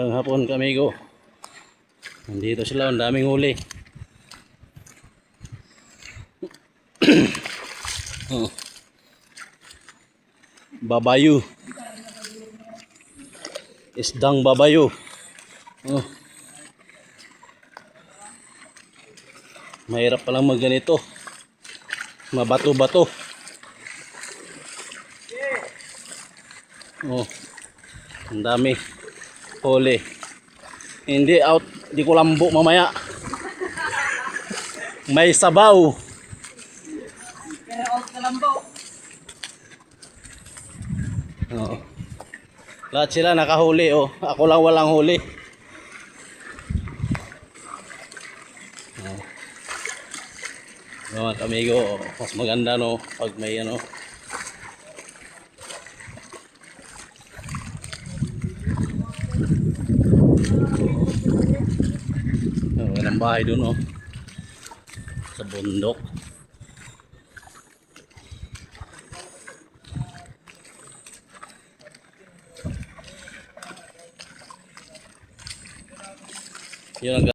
Ang hapon kami go. Nandito sila, ang daming huli. oh. Babayu. Isdang babayu. Oh. Mahirap palang magganito. Mabato-bato. Oh. Ang dami. Huli. Hindi out, di ko lambo mamaya. May sabaw. Oo. Lahat sila nakahuli oh. Ako lang walang huli. Oh. Mga kamigo, mas maganda no pag may ano. Oh, walang bahay doon oh. Sa bundok. Yun ang